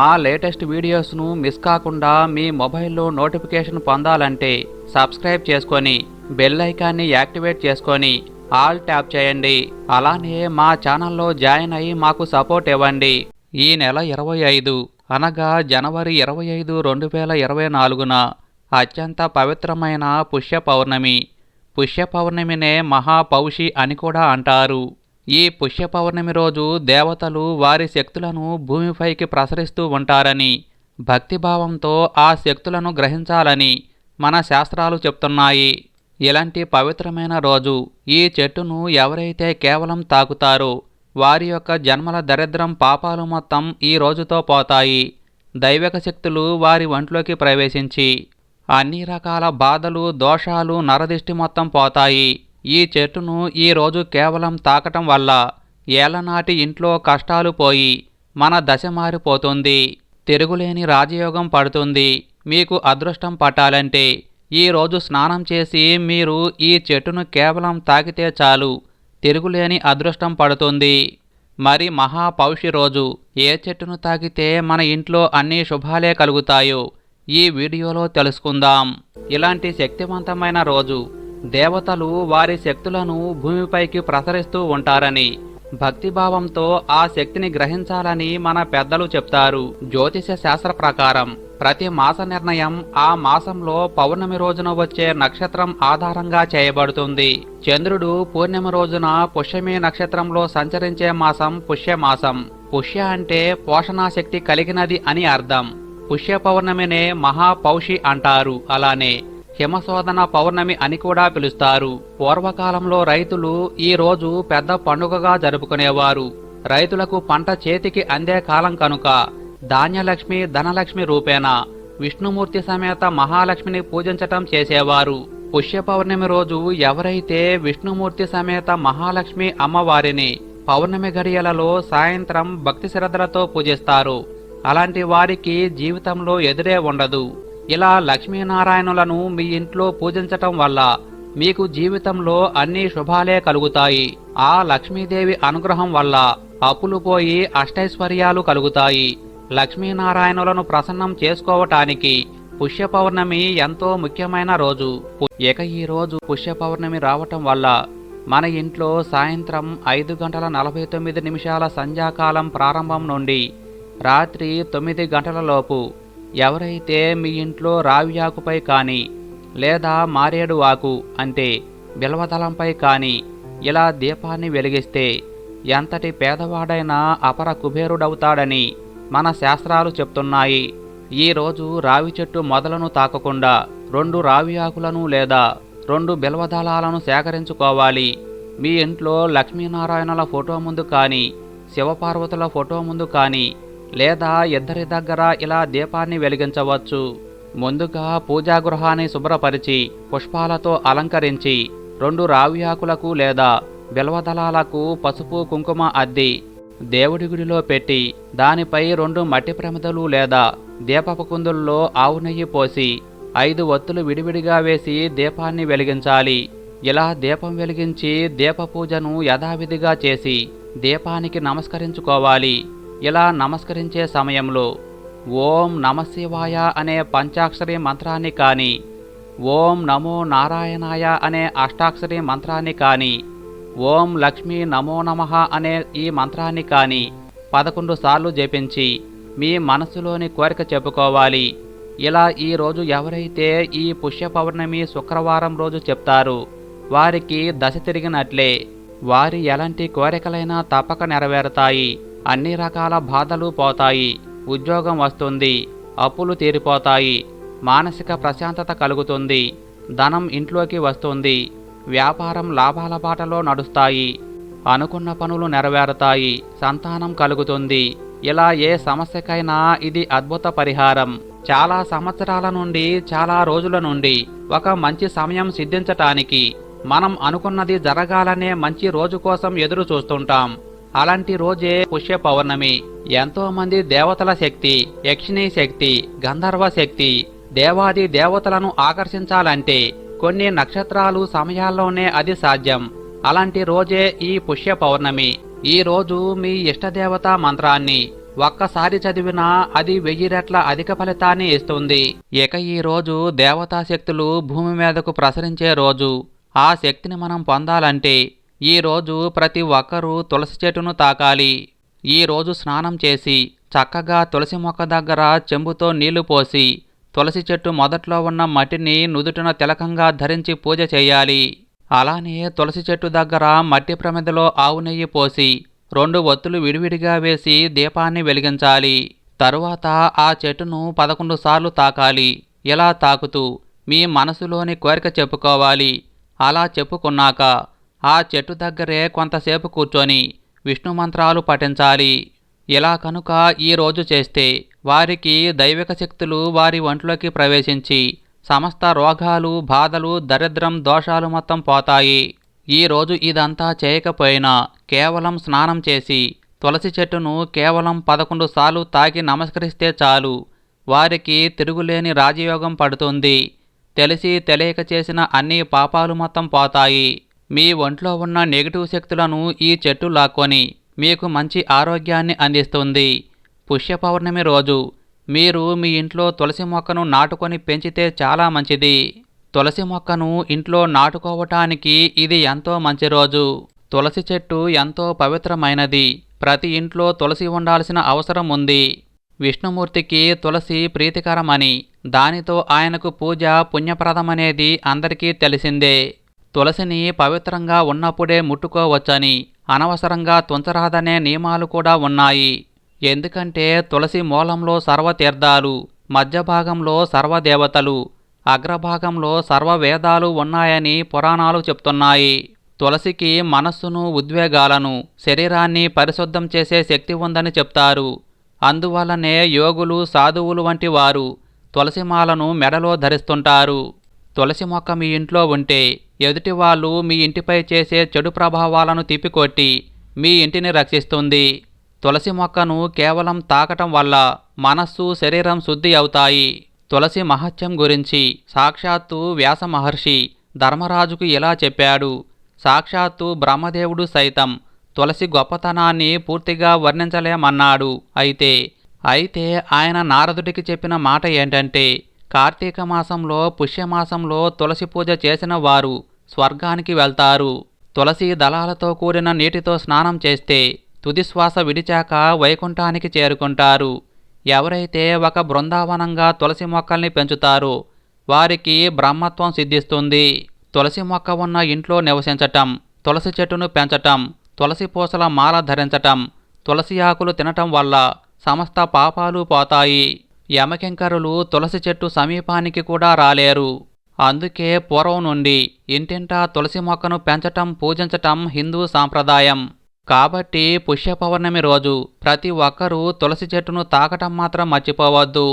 మా latest వీడియోస్ను miss కాకుండా మీ మొబైల్లో నోటిఫికేషన్ పొందాలంటే సబ్స్క్రైబ్ చేసుకొని బెల్ ఐకాన్ని యాక్టివేట్ చేసుకొని ఆల్ ట్యాప్ చేయండి. అలానే మా ఛానల్లో జాయిన్ అయ్యి మాకు సపోర్ట్ ఇవ్వండి. ఈ నెల ఇరవై ఐదు అనగా జనవరి ఇరవై ఐదు రెండు వేల ఇరవై నాలుగున అత్యంత పవిత్రమైన పుష్య పౌర్ణమి. పుష్య పౌర్ణమినే మహాపౌషి అని కూడా అంటారు. ఈ పుష్య పౌర్ణమి రోజు దేవతలు వారి శక్తులను భూమిపైకి ప్రసరిస్తూ ఉంటారని భక్తిభావంతో ఆ శక్తులను గ్రహించాలని మన శాస్త్రాలు చెప్తున్నాయి. ఇలాంటి పవిత్రమైన రోజు ఈ చెట్టును ఎవరైతే కేవలం తాకుతారో వారి యొక్క జన్మల దరిద్రం పాపాలు మొత్తం ఈ రోజుతో పోతాయి. దైవిక శక్తులు వారి ఒంట్లోకి ప్రవేశించి అన్ని రకాల బాధలు దోషాలు నరదిష్టి మొత్తం పోతాయి. ఈ చెట్టును ఈ రోజు కేవలం తాకటం వల్ల ఏలనాటి ఇంట్లో కష్టాలు పోయి మన దశ మారిపోతుంది. తిరుగులేని రాజయోగం పడుతుంది. మీకు అదృష్టం పట్టాలంటే ఈ రోజు స్నానం చేసి మీరు ఈ చెట్టును కేవలం తాకితే చాలు. తిరుగులేని అదృష్టం పడుతుంది. మరి మహాపౌషి రోజు ఏ చెట్టును తాకితే మన ఇంట్లో అన్ని శుభాలే కలుగుతాయో ఈ వీడియోలో తెలుసుకుందాం. ఇలాంటి శక్తివంతమైన రోజు దేవతలు వారి శక్తులను భూమిపైకి ప్రసరిస్తూ ఉంటారని. భక్తిభావంతో ఆ శక్తిని గ్రహించాలని మన పెద్దలు చెప్తారు. జ్యోతిష శాస్త్ర ప్రకారం ప్రతి మాస నిర్ణయం ఆ మాసంలో పౌర్ణమి రోజున వచ్చే నక్షత్రం ఆధారంగా చేయబడుతుంది. చంద్రుడు పూర్ణిమ రోజున పుష్యమి నక్షత్రంలో సంచరించే మాసం పుష్యమాసం. పుష్య అంటే పోషణాశక్తి కలిగినది అని అర్థం. పుష్య పౌర్ణమినే మహాపౌషి అంటారు. అలానే హిమశోధన పౌర్ణమి అని కూడా పిలుస్తారు. పూర్వకాలంలో రైతులు ఈ రోజు పెద్ద పండుగగా జరుపుకునేవారు. రైతులకు పంట చేతికి అందే కాలం కనుక ధాన్యలక్ష్మి ధనలక్ష్మి రూపేణ విష్ణుమూర్తి సమేత మహాలక్ష్మిని పూజించటం చేసేవారు. పుష్య పౌర్ణమి రోజు ఎవరైతే విష్ణుమూర్తి సమేత మహాలక్ష్మి అమ్మవారిని పౌర్ణమి గడియలలో సాయంత్రం భక్తి శ్రద్ధలతో పూజిస్తారు అలాంటి వారికి జీవితంలో ఎదురే ఉండదు. ఇలా లక్ష్మీనారాయణులను మీ ఇంట్లో పూజించటం వల్ల మీకు జీవితంలో అన్ని శుభాలే కలుగుతాయి. ఆ లక్ష్మీదేవి అనుగ్రహం వల్ల అప్పులు పోయి అష్టైశ్వర్యాలు కలుగుతాయి. లక్ష్మీనారాయణులను ప్రసన్నం చేసుకోవటానికి పుష్య పౌర్ణమి ఎంతో ముఖ్యమైన రోజు. ఇక ఈ రోజు పుష్య పౌర్ణమి రావటం వల్ల మన ఇంట్లో సాయంత్రం ఐదు గంటల నలభై తొమ్మిది నిమిషాల సంధ్యాకాలం ప్రారంభం నుండి రాత్రి తొమ్మిది గంటల లోపు ఎవరైతే మీ ఇంట్లో రావి ఆకుపై కానీ లేదా మారేడు ఆకు అంటే బిల్వదళంపై కానీ ఇలా దీపాన్ని వెలిగిస్తే ఎంతటి పేదవాడైనా అపర కుబేరుడవుతాడని మన శాస్త్రాలు చెప్తున్నాయి. ఈ రోజు రావి చెట్టు మొదలను తాకకుండా రెండు రావి ఆకులను లేదా రెండు బిల్వదళాలను సేకరించుకోవాలి. మీ ఇంట్లో లక్ష్మీనారాయణల ఫోటో ముందు కానీ శివపార్వతుల ఫోటో ముందు కానీ లేదా ఇద్దరి దగ్గర ఇలా దీపాన్ని వెలిగించవచ్చు. ముందుగా పూజా గృహాన్ని శుభ్రపరిచి పుష్పాలతో అలంకరించి రెండు రావి ఆకులకు లేదా బిల్వదళాలకు పసుపు కుంకుమ అద్ది దేవుడి గుడిలో పెట్టి దానిపై రెండు మట్టి ప్రమిదలు లేదా దీపపు కుందుల్లో ఆవు నెయ్యి పోసి ఐదు ఒత్తులు విడివిడిగా వేసి దీపాన్ని వెలిగించాలి. ఇలా దీపం వెలిగించి దీప పూజను యథావిధిగా చేసి దీపానికి నమస్కరించుకోవాలి. ఇలా నమస్కరించే సమయంలో ఓం నమశివాయ అనే పంచాక్షరి మంత్రాన్ని కానీ ఓం నమో నారాయణాయ అనే అష్టాక్షరి మంత్రాన్ని కానీ ఓం లక్ష్మీ నమో నమః అనే ఈ మంత్రాన్ని కానీ పదకొండు సార్లు జపించి మీ మనసులోని కోరిక చెప్పుకోవాలి. ఇలా ఈ రోజు ఎవరైతే ఈ పుష్య పౌర్ణమి శుక్రవారం రోజు చెప్తారు వారికి దశ తిరిగినట్లే వారి ఎలాంటి కోరికలైనా తప్పక నెరవేరుతాయి. అన్ని రకాల బాధలు పోతాయి. ఉద్యోగం వస్తుంది. అప్పులు తీరిపోతాయి. మానసిక ప్రశాంతత కలుగుతుంది. ధనం ఇంట్లోకి వస్తుంది. వ్యాపారం లాభాల బాటలో నడుస్తాయి. అనుకున్న పనులు నెరవేరుతాయి. సంతానం కలుగుతుంది. ఇలా ఏ సమస్యకైనా ఇది అద్భుత పరిహారం. చాలా సంవత్సరాల నుండి చాలా రోజుల నుండి ఒక మంచి సమయం సిద్ధించటానికి మనం అనుకున్నది జరగాలనే మంచి రోజు కోసం ఎదురు చూస్తుంటాం అలాంటి రోజే పుష్య పౌర్ణమి ఎంతో మంది దేవతల శక్తి యక్షిణీ శక్తి గంధర్వ శక్తి దేవాది దేవతలను ఆకర్షించాలంటే కొన్ని నక్షత్రాలు సమయాల్లోనే అది సాధ్యం. అలాంటి రోజే ఈ పుష్య పౌర్ణమి ఈ రోజు మీ ఇష్టదేవత మంత్రాన్ని ఒక్కసారి చదివినా అది వెయ్యి రెట్ల అధిక ఫలితాన్ని ఇస్తుంది. ఇక ఈ రోజు దేవతా శక్తులు భూమి మీదకు ప్రసరించే రోజు. ఆ శక్తిని మనం పొందాలంటే ఈరోజు ప్రతి ఒక్కరూ తులసి చెట్టును తాకాలి. ఈ రోజు స్నానం చేసి చక్కగా తులసి మొక్క దగ్గర చెంబుతో నీళ్ళు పోసి తులసి చెట్టు మొదట్లో ఉన్న మట్టిని నుదుటిన తిలకంగా ధరించి పూజ చేయాలి. అలానే తులసి చెట్టు దగ్గర మట్టి ప్రమిదలో ఆవు నెయ్యి పోసి రెండు ఒత్తులు విడివిడిగా వేసి దీపాన్ని వెలిగించాలి. తరువాత ఆ చెట్టును పదకొండు సార్లు తాకాలి. ఇలా తాకుతూ మీ మనసులోని కోరిక చెప్పుకోవాలి. అలా చెప్పుకున్నాక ఆ చెట్టు దగ్గరే కొంతసేపు కూర్చొని విష్ణు మంత్రాలు పఠించాలి. ఇలా కనుక ఈ రోజు చేస్తే వారికి దైవిక శక్తులు వారి ఒంట్లోకి ప్రవేశించి సమస్త రోగాలు బాధలు దరిద్రం దోషాలు మొత్తం పోతాయి. ఈ రోజు ఇదంతా చేయకపోయినా కేవలం స్నానం చేసి తులసి చెట్టును కేవలం పదకొండు సార్లు తాకి నమస్కరిస్తే చాలు. వారికి తిరుగులేని రాజయోగం పడుతుంది. తెలిసి తెలియక చేసిన అన్ని పాపాలు మొత్తం పోతాయి. మీ ఒంట్లో ఉన్న నెగిటివ్ శక్తులను ఈ చెట్టు లాక్కొని మీకు మంచి ఆరోగ్యాన్ని అందిస్తుంది. పుష్య పౌర్ణమి రోజు మీరు మీ ఇంట్లో తులసి మొక్కను నాటుకొని పెంచితే చాలా మంచిది. తులసి మొక్కను ఇంట్లో నాటుకోవటానికి ఇది ఎంతో మంచి రోజు. తులసి చెట్టు ఎంతో పవిత్రమైనది. ప్రతి ఇంట్లో తులసి ఉండాల్సిన అవసరం ఉంది. విష్ణుమూర్తికి తులసి ప్రీతికరమని దానితో ఆయనకు పూజ పుణ్యప్రదమనేది అందరికీ తెలిసిందే. తులసిని పవిత్రంగా ఉన్నప్పుడే ముట్టుకోవచ్చని అనవసరంగా తుంచరాదనే నియమాలు కూడా ఉన్నాయి. ఎందుకంటే తులసి మూలంలో సర్వతీర్థాలు మధ్య భాగంలో సర్వదేవతలు అగ్రభాగంలో సర్వవేదాలు ఉన్నాయని పురాణాలు చెప్తున్నాయి. తులసికి మనస్సును ఉద్వేగాలను శరీరాన్ని పరిశుద్ధం చేసే శక్తి ఉందని చెప్తారు. అందువలనే యోగులు సాధువులు వంటి వారు తులసిమాలను మెడలో ధరిస్తుంటారు. తులసి మొక్క మీ ఇంట్లో ఉంటే ఎదుటి వాళ్ళు మీ ఇంటిపై చేసే చెడు ప్రభావాలను తిప్పికొట్టి మీ ఇంటిని రక్షిస్తుంది. తులసి మొక్కను కేవలం తాకటం వల్ల మనస్సు శరీరం శుద్ధి అవుతాయి. తులసి మహత్యం గురించి సాక్షాత్తు వ్యాస మహర్షి ధర్మరాజుకు ఇలా చెప్పాడు. సాక్షాత్తు బ్రహ్మదేవుడు సైతం తులసి గొప్పతనాన్ని పూర్తిగా వర్ణించలేమన్నాడు. అయితే అయితే ఆయన నారదుడికి చెప్పిన మాట ఏంటంటే కార్తీక మాసంలో పుష్యమాసంలో తులసి పూజ చేసిన వారు స్వర్గానికి వెళ్తారు. తులసి దళాలతో కూడిన నీటితో స్నానం చేస్తే తుది శ్వాస విడిచాక వైకుంఠానికి చేరుకుంటారు. ఎవరైతే ఒక బృందావనంగా తులసి మొక్కల్ని పెంచుతారో వారికి బ్రహ్మత్వం సిద్ధిస్తుంది. తులసి మొక్క ఉన్న ఇంట్లో నివసించటం తులసి చెట్టును పెంచటం తులసి పూసల మాల ధరించటం తులసి ఆకులు తినటం వల్ల సమస్త పాపాలు పోతాయి. యమకింకరులు తులసి చెట్టు సమీపానికి కూడా రాలేరు. అందుకే పూర్వం నుండి ఇంటింటా తులసి మొక్కను పెంచటం పూజించటం హిందూ సాంప్రదాయం. కాబట్టి పుష్య పౌర్ణమి రోజు ప్రతి ఒక్కరూ తులసి చెట్టును తాకటం మాత్రం మర్చిపోవద్దు.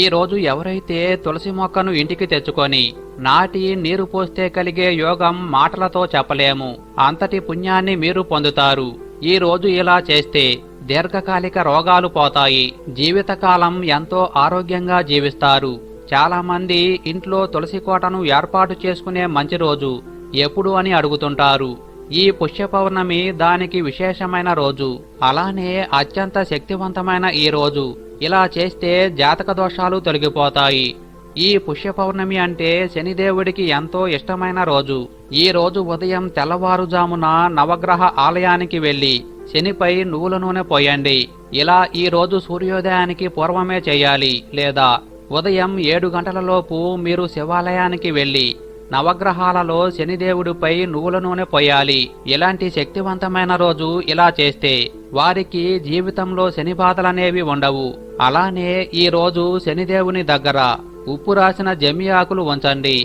ఈ రోజు ఎవరైతే తులసి మొక్కను ఇంటికి తెచ్చుకొని నాటి నీరు పోస్తే కలిగే యోగం మాటలతో చెప్పలేము. అంతటి పుణ్యాన్ని మీరు పొందుతారు. ఈ రోజు ఇలా చేస్తే దీర్ఘకాలిక రోగాలు పోతాయి. జీవితకాలం ఎంతో ఆరోగ్యంగా జీవిస్తారు. చాలా మంది ఇంట్లో తులసి కోటను ఏర్పాటు చేసుకునే మంచి రోజు ఎప్పుడు అని అడుగుతుంటారు. ఈ పుష్య పౌర్ణమి దానికి విశేషమైన రోజు. అలానే అత్యంత శక్తివంతమైన ఈ రోజు. ఇలా చేస్తే జాతక దోషాలు తొలగిపోతాయి. ఈ పుష్య పౌర్ణమి అంటే శనిదేవుడికి ఎంతో ఇష్టమైన రోజు. ఈ రోజు ఉదయం తెల్లవారుజామున నవగ్రహ ఆలయానికి వెళ్ళి శనిపై నువ్వుల నూనె పోయండి. ఇలా ఈ రోజు సూర్యోదయానికి పూర్వమే చేయాలి. లేదా ఉదయం ఏడు గంటలలోపు మీరు శివాలయానికి వెళ్ళి నవగ్రహాలలో శనిదేవుడిపై నువ్వుల నూనె పోయాలి. ఇలాంటి శక్తివంతమైన రోజు ఇలా చేస్తే వారికి జీవితంలో శని బాధలనేవి ఉండవు. అలానే ఈ రోజు శనిదేవుని దగ్గర ఉప్పు రాసిన జమ్మి ఆకులు ఉంచండి.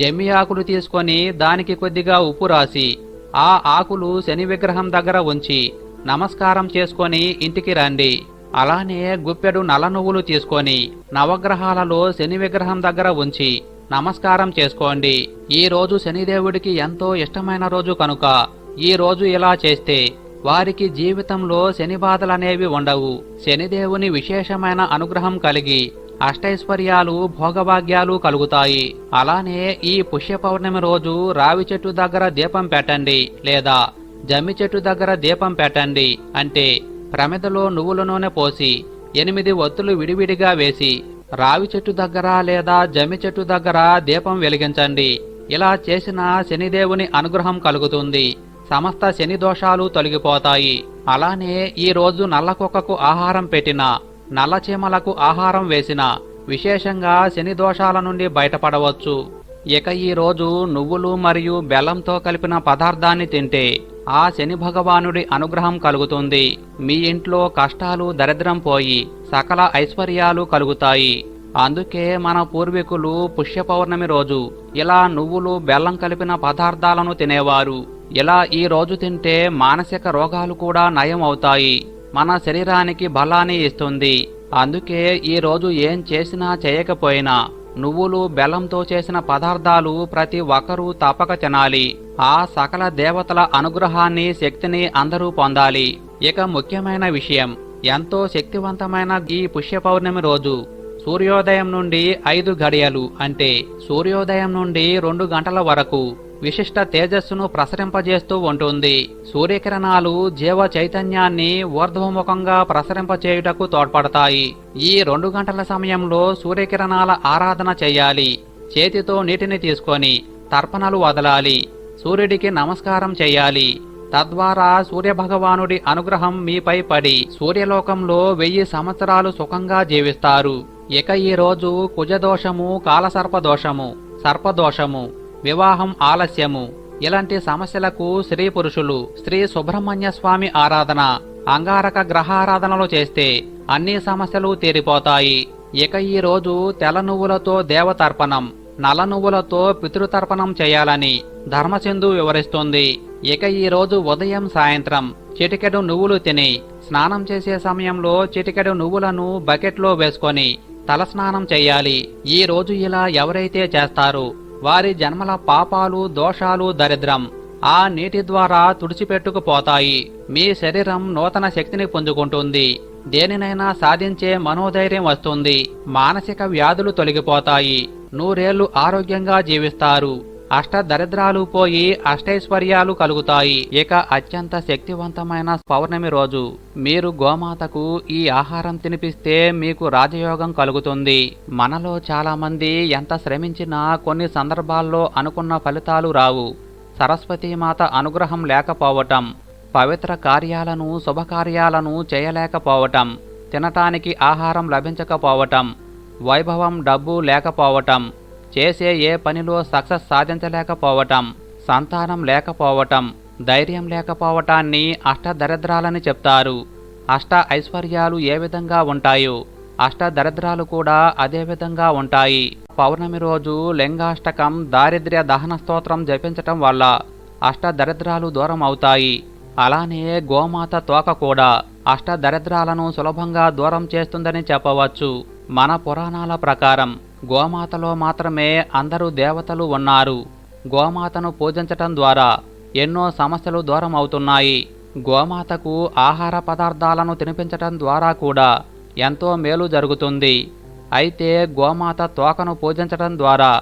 జమ్మి ఆకులు తీసుకొని దానికి కొద్దిగా ఉప్పు రాసి ఆ ఆకులు శని విగ్రహం దగ్గర ఉంచి నమస్కారం చేసుకొని ఇంటికి రండి. అలానే గుప్పెడు నల్ల నువ్వులు తీసుకొని నవగ్రహాలలో శని విగ్రహం దగ్గర ఉంచి నమస్కారం చేసుకోండి. ఈ రోజు శనిదేవుడికి ఎంతో ఇష్టమైన రోజు కనుక ఈ రోజు ఇలా చేస్తే వారికి జీవితంలో శని బాధలనేవి ఉండవు. శనిదేవుని విశేషమైన అనుగ్రహం కలిగి అష్టైశ్వర్యాలు భోగభాగ్యాలు కలుగుతాయి. అలానే ఈ పుష్య పౌర్ణమి రోజు రావి చెట్టు దగ్గర దీపం పెట్టండి లేదా జమ్మి చెట్టు దగ్గర దీపం పెట్టండి అంటే ప్రమిదలో నువ్వుల నూనె పోసి ఎనిమిది ఒత్తులు విడివిడిగా వేసి రావి చెట్టు దగ్గర లేదా జమి చెట్టు దగ్గర దీపం వెలిగించండి. ఇలా చేసిన శనిదేవుని అనుగ్రహం కలుగుతుంది. సమస్త శని దోషాలు తొలగిపోతాయి. అలానే ఈ రోజు నల్ల కుక్కకు ఆహారం పెట్టిన నల్లచీమలకు ఆహారం వేసిన విశేషంగా శని దోషాల నుండి బయటపడవచ్చు. ఇక ఈ రోజు నువ్వులు మరియు బెల్లంతో కలిపిన పదార్థాన్ని తింటే ఆ శని భగవానుడి అనుగ్రహం కలుగుతుంది. మీ ఇంట్లో కష్టాలు దరిద్రం పోయి సకల ఐశ్వర్యాలు కలుగుతాయి. అందుకే మన పూర్వీకులు పుష్య పౌర్ణమి రోజు ఇలా నువ్వులు బెల్లం కలిపిన పదార్థాలను తినేవారు. ఇలా ఈ రోజు తింటే మానసిక రోగాలు కూడా నయం అవుతాయి మన శరీరానికి బలాన్ని ఇస్తుంది. అందుకే ఈ రోజు ఏం చేసినా చేయకపోయినా నువ్వులు బెల్లంతో చేసిన పదార్థాలు ప్రతి ఒక్కరూ తప్పక తినాలి. ఆ సకల దేవతల అనుగ్రహాన్ని శక్తిని అందరూ పొందాలి. ఇక ముఖ్యమైన విషయం ఎంతో శక్తివంతమైన ఈ పుష్య పౌర్ణమి రోజు. సూర్యోదయం నుండి ఐదు గడియలు అంటే సూర్యోదయం నుండి రెండు గంటల వరకు. విశిష్ట తేజస్సును ప్రసరింపజేస్తూ ఉంటుంది. సూర్యకిరణాలు జీవ చైతన్యాన్ని ఊర్ధ్వముఖంగా ప్రసరింపచేయుటకు తోడ్పడతాయి. ఈ రెండు గంటల సమయంలో సూర్యకిరణాల ఆరాధన చేయాలి. చేతితో నీటిని తీసుకొని తర్పణలు వదలాలి. సూర్యుడికి నమస్కారం చేయాలి. తద్వారా సూర్యభగవానుడి అనుగ్రహం మీపై పడి సూర్యలోకంలో వెయ్యి సంవత్సరాలు సుఖంగా జీవిస్తారు. ఇక ఈ రోజు కుజదోషము కాలసర్పదోషము సర్పదోషము వివాహం ఆలస్యము. ఇలాంటి సమస్యలకు స్త్రీ పురుషులు శ్రీ సుబ్రహ్మణ్య స్వామి ఆరాధన అంగారక గ్రహారాధనలు చేస్తే అన్ని సమస్యలు తీరిపోతాయి. ఇక ఈ రోజు తెల్ల నువ్వులతో దేవతర్పణం నల్ల నువ్వులతో పితృతర్పణం చేయాలని ధర్మసింధు వివరిస్తుంది. ఇక ఈ రోజు ఉదయం సాయంత్రం చిటికెడు నువ్వులు తిని స్నానం చేసే సమయంలో చిటికెడు నువ్వులను బకెట్లో వేసుకొని తలస్నానం చేయాలి. ఈ రోజు ఇలా ఎవరైతే చేస్తారు వారి జన్మల పాపాలు దోషాలు దరిద్రం ఆ నీటి ద్వారా తుడిచిపెట్టుకుపోతాయి. మీ శరీరం నూతన శక్తిని పుంజుకుంటుంది. దేనినైనా సాధించే మనోధైర్యం వస్తుంది. మానసిక వ్యాధులు తొలగిపోతాయి. నూరేళ్ళు ఆరోగ్యంగా జీవిస్తారు. అష్ట దరిద్రాలు పోయి అష్టైశ్వర్యాలు కలుగుతాయి. ఇక అత్యంత శక్తివంతమైన పౌర్ణమి రోజు. మీరు గోమాతకు ఈ ఆహారం తినిపిస్తే మీకు రాజయోగం కలుగుతుంది. మనలో చాలామంది ఎంత శ్రమించినా కొన్ని సందర్భాల్లో అనుకున్న ఫలితాలు రావు. సరస్వతీమాత అనుగ్రహం లేకపోవటం పవిత్ర కార్యాలను శుభకార్యాలను చేయలేకపోవటం తినటానికి ఆహారం లభించకపోవటం వైభవం డబ్బు లేకపోవటం చేసే ఏ పనిలో సక్సెస్ సాధించలేకపోవటం సంతానం లేకపోవటం ధైర్యం లేకపోవటాన్ని అష్టదరిద్రాలని చెప్తారు. అష్ట ఐశ్వర్యాలు ఏ విధంగా ఉంటాయో అష్ట దరిద్రాలు కూడా అదే విధంగా ఉంటాయి. పౌర్ణమి రోజు లింగాష్టకం దారిద్ర్య దహన స్తోత్రం జపించటం వల్ల అష్ట దరిద్రాలు దూరం అవుతాయి. అలానే గోమాత తోక కూడా అష్ట దరిద్రాలను సులభంగా దూరం చేస్తుందని చెప్పవచ్చు. మన పురాణాల ప్రకారం గోమాతలో మాత్రమే అందరూ దేవతలు ఉన్నారు. గోమాతను పూజించటం ద్వారా ఎన్నో సమస్యలు దూరం అవుతున్నాయి గోమాతకు ఆహార పదార్థాలను తినిపించటం ద్వారా కూడా ఎంతో మేలు జరుగుతుంది. అయితే గోమాత తోకను పూజించటం ద్వారా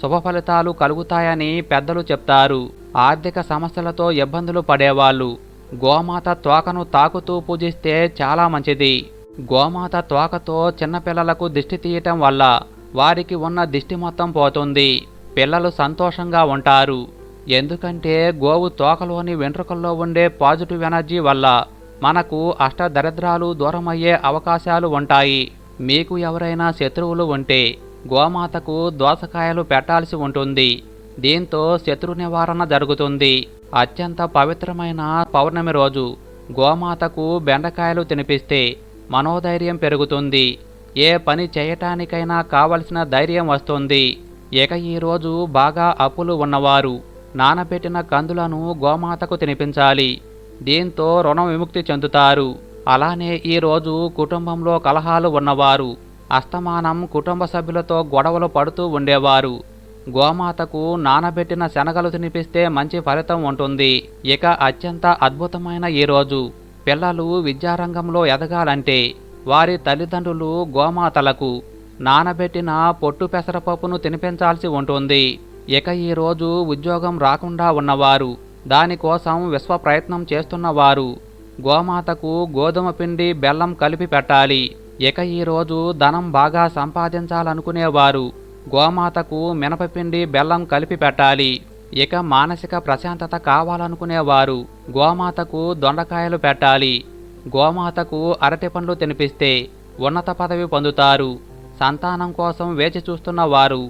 శుభ ఫలితాలు కలుగుతాయని పెద్దలు చెప్తారు. ఆర్థిక సమస్యలతో ఇబ్బందులు పడేవాళ్ళు గోమాత తోకను తాకుతూ పూజిస్తే చాలా మంచిది. గోమాత తోకతో చిన్నపిల్లలకు దిష్టి తీయటం వల్ల వారికి ఉన్న దిష్టి మొత్తం పోతుంది. పిల్లలు సంతోషంగా ఉంటారు. ఎందుకంటే గోవు తోకలోని వెంట్రుకల్లో ఉండే పాజిటివ్ ఎనర్జీ వల్ల మనకు అష్టదరిద్రాలు దూరమయ్యే అవకాశాలు ఉంటాయి. మీకు ఎవరైనా శత్రువులు ఉంటే గోమాతకు దోసకాయలు పెట్టాల్సి ఉంటుంది. దీంతో శత్రు నివారణ జరుగుతుంది. అత్యంత పవిత్రమైన పౌర్ణమి రోజు గోమాతకు బెండకాయలు తినిపిస్తే మనోధైర్యం పెరుగుతుంది. ఏ పని చేయటానికైనా కావలసిన ధైర్యం వస్తుంది. ఇక ఈరోజు బాగా అప్పులు ఉన్నవారు నానబెట్టిన కందులను గోమాతకు తినిపించాలి. దీంతో రుణ విముక్తి చెందుతారు. అలానే ఈరోజు కుటుంబంలో కలహాలు ఉన్నవారు అస్తమానం కుటుంబ సభ్యులతో గొడవలు పడుతూ ఉండేవారు. గోమాతకు నానబెట్టిన శనగలు తినిపిస్తే మంచి ఫలితం ఉంటుంది. ఇక అత్యంత అద్భుతమైన ఈ రోజు పిల్లలు విద్యారంగంలో ఎదగాలంటే వారి తల్లిదండ్రులు గోమాతలకు నానబెట్టిన పొట్టు పెసరపప్పును తినిపించాల్సి ఉంటుంది. ఇక ఈ రోజు ఉద్యోగం రాకుండా ఉన్నవారు దానికోసం విశ్వ ప్రయత్నం చేస్తున్నవారు గోమాతకు గోధుమ పిండి బెల్లం కలిపి పెట్టాలి. ఇక ఈరోజు ధనం బాగా సంపాదించాలనుకునేవారు గోమాతకు మినపపిండి బెల్లం కలిపి పెట్టాలి. ఇక మానసిక ప్రశాంతత కావాలనుకునేవారు గోమాతకు దొండకాయలు పెట్టాలి. గోమాతకు అరటి పండ్లు తినిపిస్తే ఉన్నత పదవి పొందుతారు. సంతానం కోసం వేచి చూస్తున్న వారు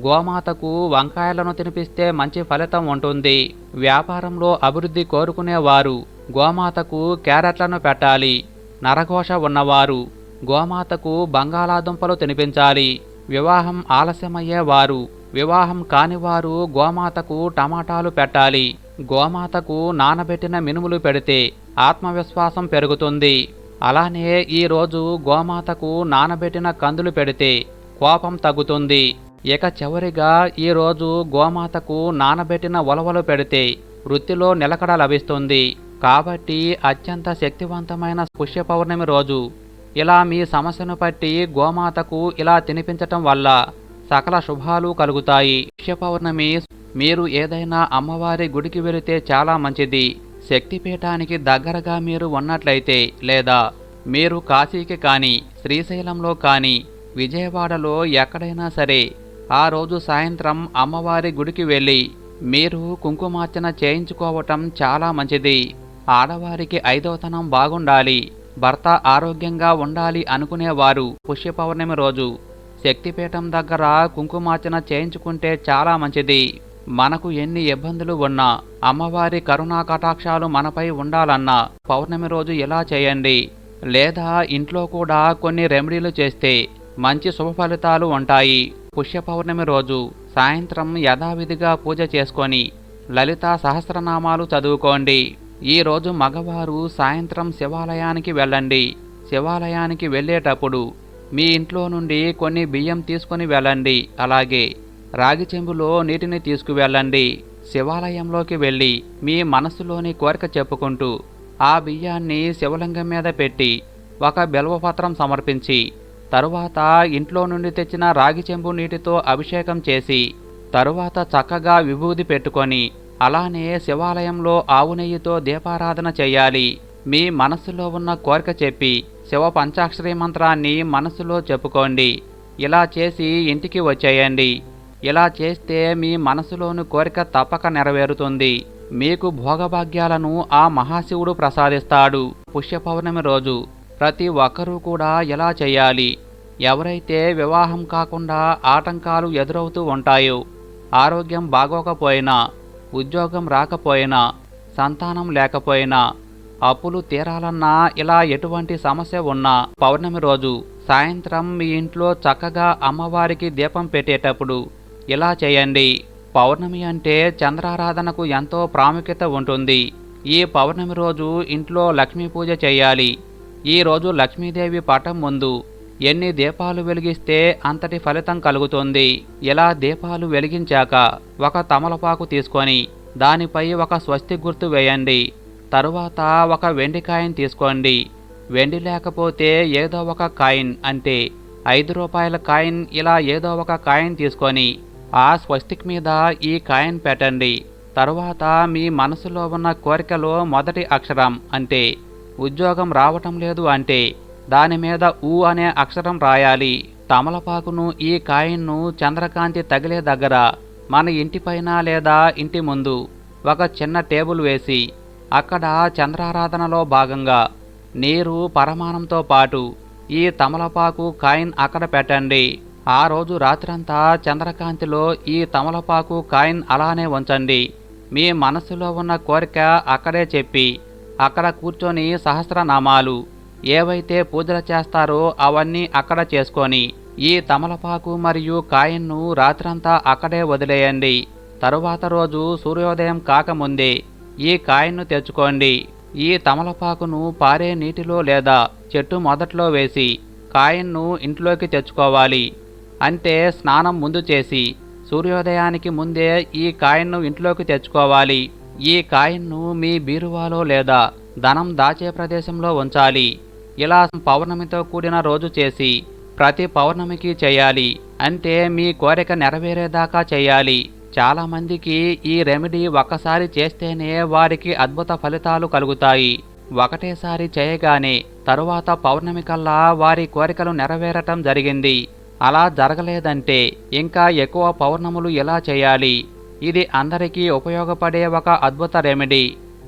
గోమాతకు వంకాయలను తినిపిస్తే మంచి ఫలితం ఉంటుంది. వ్యాపారంలో అభివృద్ధి కోరుకునేవారు గోమాతకు క్యారెట్లను పెట్టాలి. నరఘోష ఉన్నవారు గోమాతకు బంగాళాదుంపలు తినిపించాలి. వివాహం ఆలస్యమయ్యేవారు వివాహం కానివారు గోమాతకు టమాటాలు పెట్టాలి. గోమాతకు నానబెట్టిన మినుములు పెడితే ఆత్మవిశ్వాసం పెరుగుతుంది. అలానే ఈరోజు గోమాతకు నానబెట్టిన కందులు పెడితే కోపం తగ్గుతుంది. ఇక చివరిగా ఈరోజు గోమాతకు నానబెట్టిన ఉలవలు పెడితే వృత్తిలో నిలకడ లభిస్తుంది. కాబట్టి అత్యంత శక్తివంతమైన పుష్య పౌర్ణమి రోజు. ఇలా మీ సమస్యను బట్టి గోమాతకు ఇలా తినిపించటం వల్ల సకల శుభాలు కలుగుతాయి. పౌర్ణమి మీరు ఏదైనా అమ్మవారి గుడికి వెళితే చాలా మంచిది. శక్తిపీఠానికి దగ్గరగా మీరు ఉన్నట్లయితే లేదా మీరు కాశీకి కానీ శ్రీశైలంలో కానీ విజయవాడలో ఎక్కడైనా సరే ఆ రోజు సాయంత్రం అమ్మవారి గుడికి వెళ్ళి మీరు కుంకుమార్చన చేయించుకోవటం చాలా మంచిది. ఆడవారికి ఐదవతనం బాగుండాలి. భర్త ఆరోగ్యంగా ఉండాలి అనుకునేవారు పుష్య పౌర్ణమి రోజు. శక్తిపీఠం దగ్గర కుంకుమార్చన చేయించుకుంటే చాలా మంచిది. మనకు ఎన్ని ఇబ్బందులు ఉన్నా అమ్మవారి కరుణా కటాక్షాలు మనపై ఉండాలన్నా పౌర్ణమి రోజు ఇలా చేయండి. లేదా ఇంట్లో కూడా కొన్ని రెమెడీలు చేస్తే మంచి శుభ ఫలితాలు ఉంటాయి. పుష్య పౌర్ణమి రోజు సాయంత్రం యథావిధిగా పూజ చేసుకొని లలిత సహస్రనామాలు చదువుకోండి. ఈ రోజు మగవారు సాయంత్రం శివాలయానికి వెళ్ళండి. శివాలయానికి వెళ్ళేటప్పుడు మీ ఇంట్లో నుండి కొన్ని బియ్యం తీసుకొని వెళ్ళండి. అలాగే రాగి చెంబులో నీటిని తీసుకువెళ్ళండి. శివాలయంలోకి వెళ్ళి మీ మనస్సులోని కోరిక చెప్పుకుంటూ ఆ బియ్యాన్ని శివలింగం మీద పెట్టి ఒక బెల్వపత్రం సమర్పించి తరువాత ఇంట్లో నుండి తెచ్చిన రాగి చెంబు నీటితో అభిషేకం చేసి తరువాత చక్కగా విభూది పెట్టుకొని అలానే శివాలయంలో ఆవు నెయ్యితో దీపారాధన చేయాలి. మీ మనస్సులో ఉన్న కోరిక చెప్పి శివ పంచాక్షరి మంత్రాన్ని మనసులో చెప్పుకోండి. ఇలా చేసి ఇంటికి వచ్చేయండి. ఇలా చేస్తే మీ మనసులోని కోరిక తప్పక నెరవేరుతుంది. మీకు భోగభాగ్యాలను ఆ మహాశివుడు ప్రసాదిస్తాడు పుష్య పౌర్ణమి రోజు. ప్రతి ఒక్కరూ కూడా ఎలా చేయాలి. ఎవరైతే వివాహం కాకుండా ఆటంకాలు ఎదురవుతూ ఉంటాయో ఆరోగ్యం బాగోకపోయినా ఉద్యోగం రాకపోయినా సంతానం లేకపోయినా అప్పులు తీరాలన్నా ఇలా ఎటువంటి సమస్య ఉన్నా పౌర్ణమి రోజు సాయంత్రం మీ ఇంట్లో చక్కగా అమ్మవారికి దీపం పెట్టేటప్పుడు ఇలా చేయండి. పౌర్ణమి అంటే చంద్రారాధనకు ఎంతో ప్రాముఖ్యత ఉంటుంది. ఈ పౌర్ణమి రోజు ఇంట్లో లక్ష్మీ పూజ చేయాలి. ఈరోజు లక్ష్మీదేవి పటం ముందు ఎన్ని దీపాలు వెలిగిస్తే అంతటి ఫలితం కలుగుతుంది. ఇలా దీపాలు వెలిగించాక ఒక తమలపాకు తీసుకొని దానిపై ఒక స్వస్తి గుర్తు వేయండి. తరువాత ఒక వెండి కాయిన్ తీసుకోండి. వెండి లేకపోతే ఏదో ఒక కాయిన్ అంటే ఐదు రూపాయల కాయిన్ ఇలా ఏదో ఒక కాయిన్ తీసుకొని ఆ స్వస్తిక్ మీద ఈ కాయిన్ పెట్టండి. తరువాత మీ మనసులో ఉన్న కోరికలో మొదటి అక్షరం అంటే ఉద్యోగం రావటం లేదు అంటే దాని మీద ఊ అనే అక్షరం రాయాలి. తమలపాకును ఈ కాయిన్ను చంద్రకాంతి తగిలే దగ్గర మన ఇంటిపైన లేదా ఇంటి ముందు ఒక చిన్న టేబుల్ వేసి అక్కడ చంద్రారాధనలో భాగంగా నీరు పరమాణంతో పాటు ఈ తమలపాకు కాయిన్ అక్కడ పెట్టండి. ఆ రోజు రాత్రంతా చంద్రకాంతిలో ఈ తమలపాకు కాయిన్ అలానే ఉంచండి. మీ మనసులో ఉన్న కోరిక అక్కడే చెప్పి అక్కడ కూర్చొని సహస్రనామాలు ఏవైతే పూజలు చేస్తారో అవన్నీ అక్కడ చేసుకొని ఈ తమలపాకు మరియు కాయిన్ను రాత్రంతా అక్కడే వదిలేయండి. తరువాత రోజు సూర్యోదయం కాకముందే ఈ కాయిన్ను తెచ్చుకోండి. ఈ తమలపాకును పారే నీటిలో లేదా చెట్టు మొదట్లో వేసి కాయిన్ను ఇంట్లోకి తెచ్చుకోవాలి. అంటే స్నానం ముందు చేసి సూర్యోదయానికి ముందే ఈ కాయిన్ను ఇంట్లోకి తెచ్చుకోవాలి. ఈ కాయిన్ను మీ బీరువాలో లేదా ధనం దాచే ప్రదేశంలో ఉంచాలి. ఇలా పౌర్ణమితో కూడిన రోజు చేసి ప్రతి పౌర్ణమికి చేయాలి. అంటే మీ కోరిక నెరవేరేదాకా చేయాలి. చాలామందికి ఈ రెమెడీ ఒక్కసారి చేస్తేనే వారికి అద్భుత ఫలితాలు కలుగుతాయి. ఒకటేసారి చేయగానే తరువాత పౌర్ణమి కల్లా వారి కోరికలు నెరవేరటం జరిగింది. అలా జరగలేదంటే ఇంకా ఎక్కువ పౌర్ణములు ఎలా చేయాలి? ఇది అందరికీ ఉపయోగపడే ఒక అద్భుత రెమెడీ.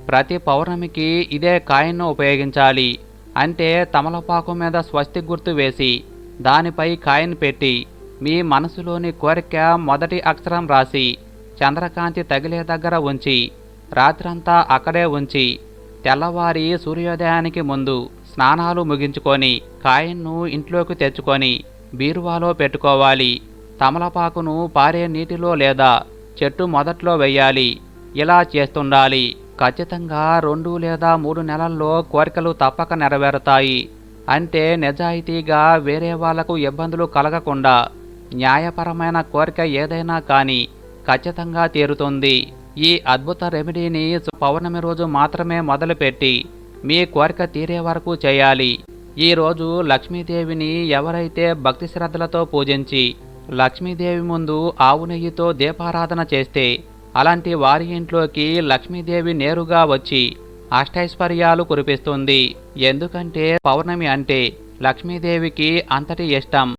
ప్రతి పౌర్ణమికి ఇదే కాయిన్ను ఉపయోగించాలి. అంటే తమలపాకు మీద స్వస్తి గుర్తు వేసి దానిపై కాయిన్ పెట్టి మీ మనసులోని కోరిక మొదటి అక్షరం రాసి చంద్రకాంతి తగిలే దగ్గర ఉంచి రాత్రంతా అక్కడే ఉంచి తెల్లవారి సూర్యోదయానికి ముందు స్నానాలు ముగించుకొని కాయన్ను ఇంట్లోకి తెచ్చుకొని బీరువాలో పెట్టుకోవాలి తమలపాకును పారే నీటిలో లేదా చెట్టు మొదట్లో వెయ్యాలి ఇలా చేస్తుండాలి. ఖచ్చితంగా రెండు లేదా మూడు నెలల్లో కోరికలు తప్పక నెరవేరుతాయి. అంటే నిజాయితీగా వేరే వాళ్ళకు ఇబ్బందులు కలగకుండా న్యాయపరమైన కోరిక ఏదైనా కానీ ఖచ్చితంగా తీరుతుంది. ఈ అద్భుత రెమెడీని పౌర్ణమి రోజు మాత్రమే మొదలుపెట్టి మీ కోరిక తీరే వరకు చేయాలి. ఈరోజు లక్ష్మీదేవిని ఎవరైతే భక్తి శ్రద్ధలతో పూజించి లక్ష్మీదేవి ముందు ఆవు నెయ్యితో దీపారాధన చేస్తే అలాంటి వారి ఇంట్లోకి లక్ష్మీదేవి నేరుగా వచ్చి అష్టైశ్వర్యాలు కురిపిస్తుంది. ఎందుకంటే పౌర్ణమి అంటే లక్ష్మీదేవికి అంతటి ఇష్టం.